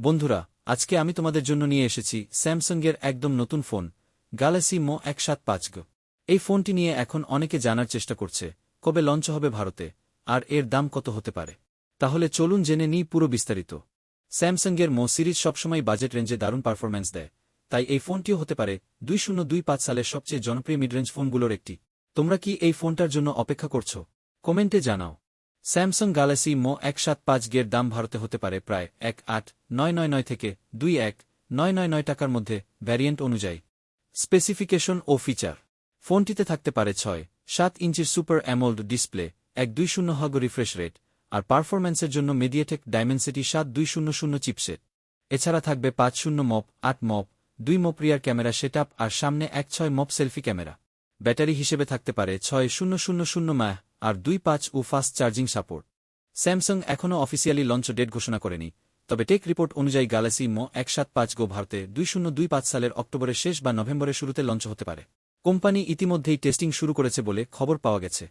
বন্ধুরা, আজকে আমি তোমাদের জন্য নিয়ে এসেছি স্যামসাংয়ের একদম নতুন ফোন, গ্যালাক্সি মো এক সাত পাঁচ এই ফোনটি নিয়ে এখন অনেকে জানার চেষ্টা করছে, কবে লঞ্চ হবে ভারতে, আর এর দাম কত হতে পারে। তাহলে চলুন জেনে নিই পুরো বিস্তারিত। স্যামসাংয়ের মো সিরিজ সবসময় বাজেট রেঞ্জে দারুণ পারফরম্যান্স দেয়, তাই এই ফোনটিও হতে পারে দুই শূন্য দুই পাঁচ সালের সবচেয়ে জনপ্রিয় মিডরেঞ্জ ফোনগুলোর একটি। তোমরা কি এই ফোনটার জন্য অপেক্ষা করছ? কমেন্টে জানাও। স্যামসাং গ্যালাক্সি মো এক সাত পাঁচ গের দাম ভারতে হতে পারে প্রায় এক আট নয় নয় নয় থেকে দুই এক নয় নয় নয় টাকার মধ্যে ভ্যারিয়েন্ট অনুযায়ী। স্পেসিফিকেশন ও ফিচার ফোনটিতে থাকতে পারে ছয়, সাত ইঞ্চির সুপার অ্যামোল্ড ডিসপ্লে এক দুই শূন্য হগ রিফ্রেশ রেট আর পারফরম্যান্সের জন্য মিডিয়াটেক ডায়মেনসিটি সাত দুই শূন্য শূন্য চিপসেট এছাড়া থাকবে পাঁচ শূন্য মপ আট মপ দুই মপ রিয়ার ক্যামেরা সেটআপ আর সামনে এক ছয় মপ সেলফি ক্যামেরা ব্যাটারি হিসেবে থাকতে পারে ছয় শূন্য শূন্য শূন্য মাহ আর দুই পাঁচ ও ফাস্ট চার্জিং সাপোর্ট। স্যামসাং এখনও অফিসিয়ালি লঞ্চ ডেট ঘোষণা করেনি, তবে টেক রিপোর্ট অনুযায়ী গ্যালাক্সি মো এক সাত পাঁচ গো ভারতে দুই শূন্য দুই পাঁচ সালের অক্টোবরের শেষ বা নভেম্বরের শুরুতে লঞ্চ হতে পারে। কোম্পানি ইতিমধ্যেই টেস্টিং শুরু করেছে বলে খবর পাওয়া গেছে।